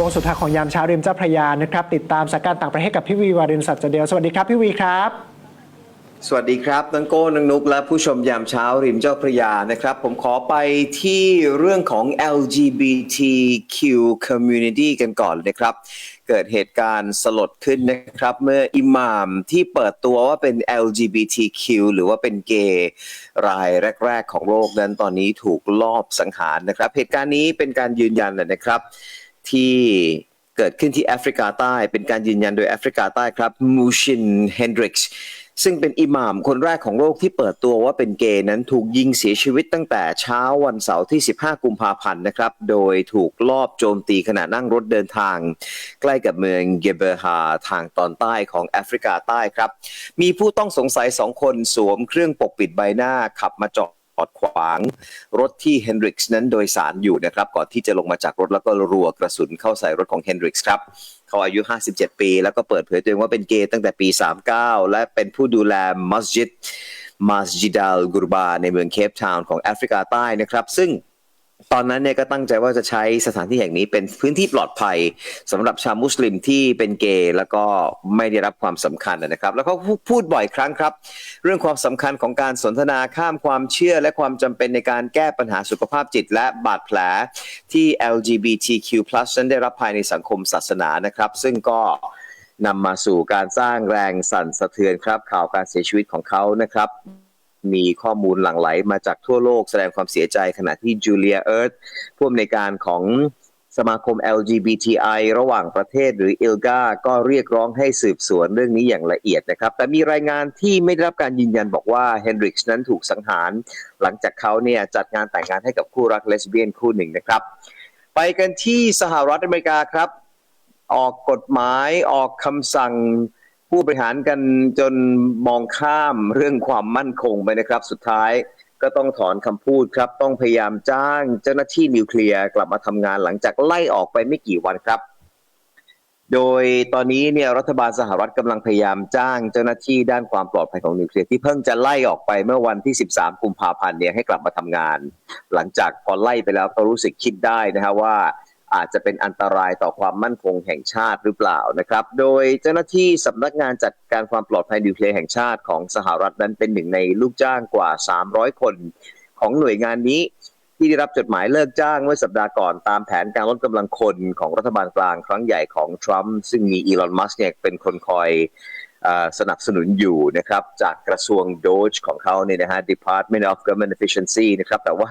วงสุดท้ายของยามเช้าริมเจ้าพระยานะครับ ติดตามสถานการณ์ต่างประเทศกับพี่วีวารินสัจเดียวสวัสดีครับพี่วีครับ สวัสดีครับนังโก้นังนุกและผู้ชมยามเช้าริมเจ้าพระยานะครับ ผมขอไปที่เรื่องของ LGBTQ community กันก่อนนะครับ เกิดเหตุการณ์สลดขึ้นนะครับ เมื่ออิหม่ามที่เปิดตัวว่าเป็น LGBTQ หรือว่าเป็นเกย์รายแรก ๆ ของโลกนั้นตอนนี้ถูกลอบสังหารนะครับ เหตุการณ์นี้เป็นการยืนยันนะครับ ที่เกิดขึ้นที่แอฟริกาใต้ เป็นการยืนยันโดยแอฟริกาใต้ครับมูชินเฮนดริกส์ซึ่งเป็นอิหม่ามคนแรกของโลกที่เปิดตัวว่าเป็นเกย์นั้นถูกยิงเสียชีวิตตั้งแต่เช้าวันเสาร์ที่ 15 กุมภาพันธ์นะครับ โดยถูกลอบโจมตีขณะนั่งรถเดินทาง ใกล้กับเมืองเกเบอร์ฮาทางตอนใต้ของแอฟริกาใต้ครับ มีผู้ต้องสงสัยสองคนสวมเครื่องปกปิดใบหน้าขับมาจอด อดขวาง รถที่เฮนดริกส์นั้นโดยสารอยู่นะครับ ก่อนที่จะลงมาจากรถแล้วก็รัวกระสุนเข้าใส่รถของเฮนดริกส์ครับเขาอายุ 57 ปี แล้วก็เปิดเผยตัวเองว่าเป็นเกย์ตั้งแต่ปี 39 และเป็นผู้ดูแลมัสยิดมัสยิดอัลกุรบาในเมืองเคปทาวน์ของแอฟริกาใต้นะครับ ซึ่ง ตอนนั้นเนี่ยก็ตั้งใจว่าจะใช้สถานที่แห่งนี้เป็นพื้นที่ปลอดภัยสำหรับชาวมุสลิมที่เป็นเกย์แล้วก็ไม่ได้รับความสำคัญนะครับ แล้วก็พูดบ่อยครั้งครับ เรื่องความสำคัญของการสนทนาข้ามความเชื่อและความจำเป็นในการแก้ปัญหาสุขภาพจิต และบาดแผลที่ LGBTQ+ นั้นได้รับภายในสังคมศาสนานะครับ ซึ่งก็นำมาสู่การสร้างแรงสั่นสะเทือนครับ ข่าวการเสียชีวิตของเขานะครับ มีข้อมูลหลั่งไหลมาจากทั่วโลกแสดงความเสียใจขณะที่จูเลียเอิร์ธผู้อำนวยการของสมาคม LGBTI ระหว่างประเทศหรือ ILGA ก็เรียกร้องให้สืบสวนเรื่องนี้อย่างละเอียดนะครับ แต่มีรายงานที่ไม่ได้รับการยืนยันบอกว่าเฮนริกส์นั้นถูกสังหาร หลังจากเขาเนี่ยจัดงานแต่งงานให้กับคู่รักเลสเบี้ยนคู่หนึ่งนะครับ ไปกันที่สหรัฐอเมริกาครับ ออกกฎหมายออกคำสั่ง ผู้บริหารกันจนมองข้ามเรื่องความมั่นคงไปนะครับ สุดท้ายก็ต้องถอนคำพูดครับ ต้องพยายามจ้างเจ้าหน้าที่นิวเคลียร์กลับมาทำงานหลังจากไล่ออกไปไม่กี่วันครับ โดยตอนนี้เนี่ยรัฐบาลสหรัฐกำลังพยายามจ้างเจ้าหน้าที่ด้านความปลอดภัยของนิวเคลียร์ที่เพิ่งจะไล่ออกไปเมื่อวันที่ 13 กุมภาพันธ์เนี่ยให้กลับมาทำงาน หลังจากพอไล่ไปแล้วก็รู้สึกคิดได้นะฮะว่า อาจจะเป็นอันตรายต่อความมั่นคงแห่งชาติหรือเปล่านะครับ โดยเจ้าหน้าที่สำนักงานจัดการความปลอดภัยนิวเคลียร์แห่งชาติของสหรัฐนั้นเป็นหนึ่งในลูกจ้างกว่า 300 คนของหน่วยงานนี้ที่ได้รับจดหมายเลิกจ้างเมื่อสัปดาห์ก่อนตามแผนการลดกำลังคนของรัฐบาลกลางครั้งใหญ่ของทรัมป์ซึ่งมีอีลอน มัสก์เนี่ยเป็นคนคอยสนับสนุนอยู่นะครับจากกระทรวงโดจของเขาเนี่ยนะฮะ Department of Government Efficiency นะครับแต่ว่า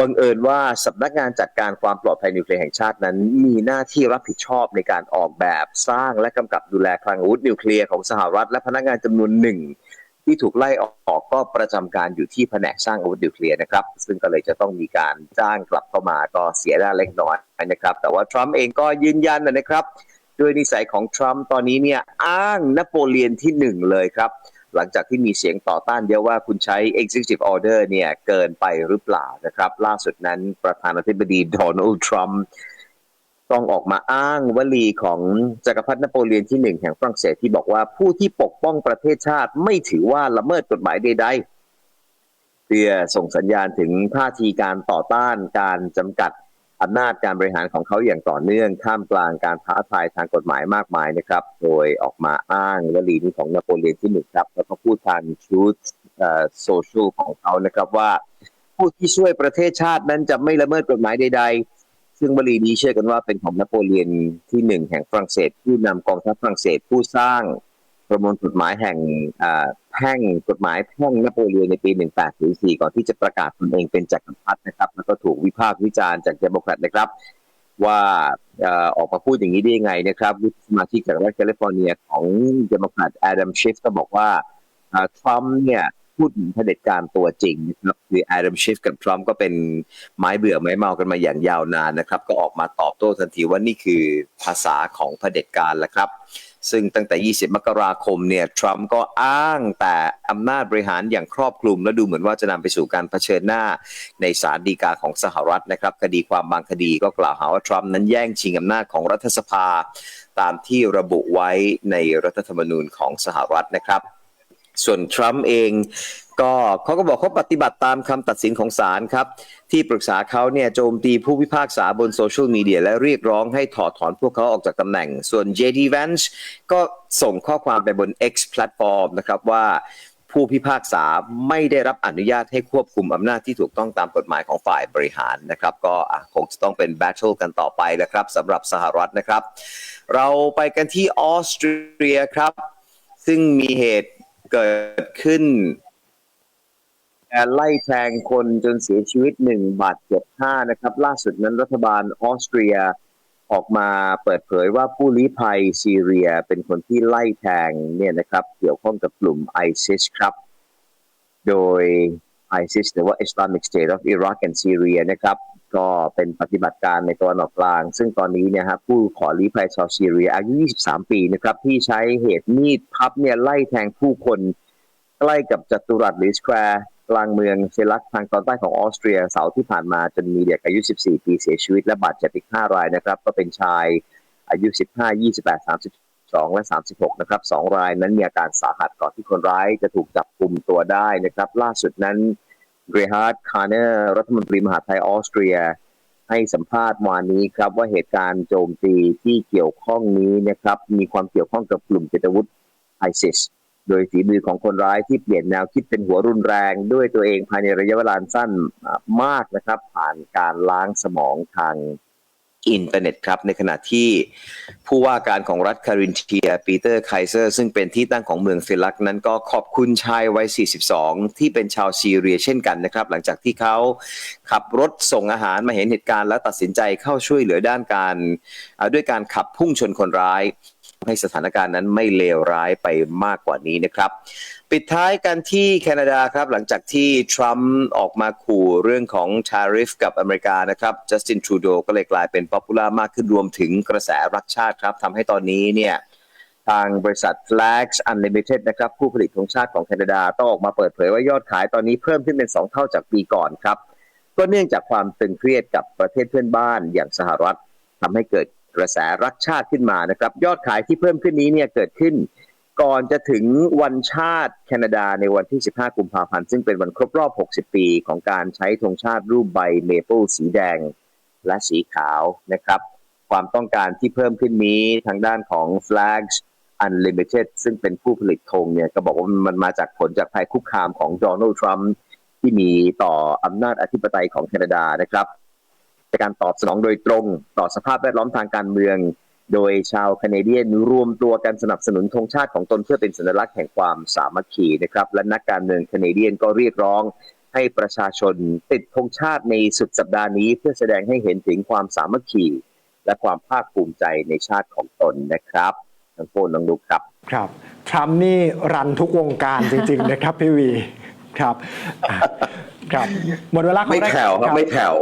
บังเอิญว่าสำนักงานจัดการความปลอดภัยนิวเคลียร์แห่งชาตินั้น มีหน้าที่รับผิดชอบในการออกแบบสร้างและกำกับดูแลคลังอาวุธนิวเคลียร์ของสหรัฐ และพนักงานจำนวนหนึ่งที่ถูกไล่ออกก็ประจำการอยู่ที่แผนกสร้างอาวุธนิวเคลียร์นะครับ ซึ่งก็เลยจะต้องมีการจ้างกลับเข้ามาก็เสียหน้าเล็กน้อยนะครับ แต่ว่าทรัมป์เองก็ยืนยันนะครับ ด้วยนิสัยของทรัมป์ตอนนี้เนี่ยอ้างนโปเลียนที่หนึ่งเลยครับ หลังจากที่มีเสียงต่อต้านเยอะว่าคุณใช้ executive order เนี่ยเกินไปหรือเปล่านะครับ ล่าสุดนั้นประธานาธิบดีโดนัลด์ทรัมป์ต้องออกมาอ้างวลีของจักรพรรดินโปเลียนที่หนึ่งแห่งฝรั่งเศสที่บอกว่าผู้ที่ปกป้องประเทศชาติไม่ถือว่าละเมิดกฎหมายใดๆเพื่อส่งสัญญาณถึงท่าทีการต่อต้านการจำกัด อำนาจการบริหารของเขาอย่างต่อเนื่องท่ามกลางการท้าทายทางกฎหมายมากมายนะครับ โดยออกมาอ้างวลีนี้ของนโปเลียนที่หนึ่งครับ แล้วก็พูดทางชูดโซเชียลของเขานะครับว่า ผู้ที่ช่วยประเทศชาตินั้นจะไม่ละเมิดกฎหมายใด ๆ ซึ่งวลีนี้เชื่อกันว่าเป็นของนโปเลียนที่หนึ่งแห่งฝรั่งเศสผู้นำกองทัพฝรั่งเศสผู้สร้าง ประมวลกฎหมายแห่งอ่าแพ่งกฎหมายแพ่งนโปเลียนในปี 1804 ก่อนที่จะประกาศตนเองเป็นจักรพรรดินะครับ แล้วก็ถูกวิพากษ์วิจารณ์จากเดโมแครตนะครับ ว่าออกมาพูดอย่างนี้ได้ยังไงนะครับ สมาชิกจากรัฐแคลิฟอร์เนียของเดโมแครตแอดัมชิฟก็บอกว่าทรัมป์เนี่ยพูดถึงเผด็จการตัวจริงนะครับคือแอดัมชิฟกับทรัมป์ก็เป็นไม้เบื่อไม้เมากันมาอย่างยาวนานนะครับ ก็ออกมาตอบโต้ทันทีว่านี่คือภาษาของเผด็จการแหละครับ ซึ่งตั้งแต่ 20 มกราคมเนี่ยทรัมป์ก็อ้างแต่อำนาจบริหารอย่างครอบคลุม และดูเหมือนว่าจะนำไปสู่การเผชิญหน้าในศาลฎีกาของสหรัฐนะครับ คดีความบางคดีก็กล่าวหาว่าทรัมป์นั้นแย่งชิงอำนาจของรัฐสภา ตามที่ระบุไว้ในรัฐธรรมนูญของสหรัฐนะครับ ส่วนทรัมป์เอง ก็เขาก็บอกเขาปฏิบัติตามคำตัดสินของศาลครับ ที่ปรึกษาเขาเนี่ยโจมตีผู้พิพากษาบนโซเชียลมีเดียและเรียกร้องให้ถอดถอนพวกเขาออกจากตำแหน่ง ส่วน JD Vance ก็ส่งข้อความไปบน X platform นะครับว่าผู้พิพากษาไม่ได้รับอนุญาตให้ควบคุมอำนาจที่ถูกต้องตามกฎหมายของฝ่ายบริหารนะครับ ก็คงจะต้องเป็นแบทเทิลกันต่อไปนะครับสำหรับสหรัฐนะครับ เราไปกันที่ออสเตรียครับ ซึ่งมีเหตุเกิดขึ้น ไล่แทงคนจนเสียชีวิตหนึ่งบาดเจ็บห้านะครับ ล่าสุดนั้นรัฐบาลออสเตรียออกมาเปิดเผยว่าผู้ลี้ภัยซีเรียเป็นคนที่ไล่แทงเนี่ยนะครับเกี่ยวข้องกับกลุ่มไอซิสครับ โดย ISIS หรือว่า Islamic State of Iraq and Syria นะครับก็เป็นปฏิบัติการในตะวันออกกลาง ซึ่งตอนนี้เนี่ยฮะผู้ขอลี้ภัยชาวซีเรียอายุ 23 ปีนะครับที่ใช้เหตุมีดพับเนี่ยไล่แทงผู้คน ใกล้กับจัตุรัสหรือสแควร์ กลางเมืองเซลักทางตอนใต้ของออสเตรียเสาร์ที่ผ่านมาจนมีเด็กอายุ 14 ปีเสียชีวิตและบาดเจ็บอีก 5 รายนะครับ ก็เป็นชายอายุ 15 28 32 และ 36 นะครับ 2 รายนั้นมีอาการสาหัสก่อนที่คนร้ายจะถูกจับกลุ่มตัวได้นะครับ ล่าสุดนั้นเกรฮาร์ดคาร์เนอร์รัฐมนตรีมหาไทยออสเตรีย ให้สัมภาษณ์วานนี้ครับว่าเหตุการณ์โจมตีที่เกี่ยวข้องนี้นะครับมีความเกี่ยวข้องกับกลุ่มเจตวุฒิไอซิส โดยฝีมือของคนร้ายที่เปลี่ยนแนวคิดเป็นหัวรุนแรง ด้วยตัวเองภายในระยะเวลาสั้นมากนะครับ ผ่านการล้างสมองทางอินเทอร์เน็ตครับ ในขณะที่ผู้ว่าการของรัฐคารินเทียปีเตอร์ไคเซอร์ ซึ่งเป็นที่ตั้งของเมืองเซลักนั้นก็ขอบคุณชายวัย 42 ที่เป็นชาวซีเรียเช่นกันนะครับ หลังจากที่เขาขับรถส่งอาหารมาเห็นเหตุการณ์และตัดสินใจเข้าช่วยเหลือด้านการ ด้วยการขับพุ่งชนคนร้าย ให้สถานการณ์นั้นไม่เลวร้ายไปมากกว่านี้นะครับ ปิดท้ายกันที่แคนาดาครับ หลังจากที่ทรัมป์ออกมาขู่เรื่องของ tariff กับอเมริกานะครับจัสตินทรูโดก็เลยกลายเป็นป๊อปปูล่ามากขึ้นรวมถึงกระแสรักชาติครับทำให้ตอนนี้เนี่ยทางบริษัท Flags Unlimited นะครับผู้ผลิตธงชาติของแคนาดาต้องออกมาเปิดเผยว่ายอดขายตอนนี้เพิ่มขึ้นเป็น 2 เท่าจากปีก่อนครับ ก็เนื่องจากความตึงเครียดกับประเทศเพื่อนบ้านอย่างสหรัฐทำให้เกิด กระแสรักชาติขึ้นมานะครับ ยอดขายที่เพิ่มขึ้นนี้เนี่ยเกิดขึ้น ก่อนจะถึงวันชาติแคนาดาในวันที่ 15 กุมภาพันธ์ซึ่งเป็นวันครบรอบ 60 ปีของการใช้ธงชาติรูปใบเมเปิลสีแดงและสีขาวนะครับ ความต้องการที่เพิ่มขึ้นนี้ทางด้านของ Flags Unlimited ซึ่งเป็นผู้ผลิตธงเนี่ยก็บอกว่ามันมาจากผลจากภัยคุกคามของโดนัลด์ทรัมป์ที่มีต่ออำนาจอธิปไตยของแคนาดานะครับ ในการตอบสนองโดยตรง ต่อสภาพแวดล้อมทางการเมือง โดยชาวแคนาเดียนรวมตัวกันสนับสนุนธงชาติของตนเพื่อเป็นสัญลักษณ์แห่งความสามัคคีนะครับและนักการเมืองแคนาเดียนก็เรียกร้องให้ประชาชนติดธงชาติในสุดสัปดาห์นี้ เพื่อแสดงให้เห็นถึงความสามัคคีและความภาคภูมิใจในชาติของตนนะครับทั้งโฟนน้องนุกครับ ครับ ทรัมป์นี่รันทุกวงการจริง ๆ นะครับพี่วี ครับ ครับหมดเวลาของไม่รายแผ่วครับไม่แผ่ว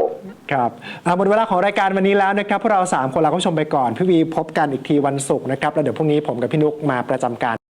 ครับอะหมดเวลาของรายการวันนี้แล้วนะครับพวกเรา 3 คนลาคุณผู้ชมไปก่อนพี่วีพบกันอีกทีวันศุกร์นะครับแล้วเดี๋ยวพรุ่งนี้ผมกับพี่นุกมาประจำการ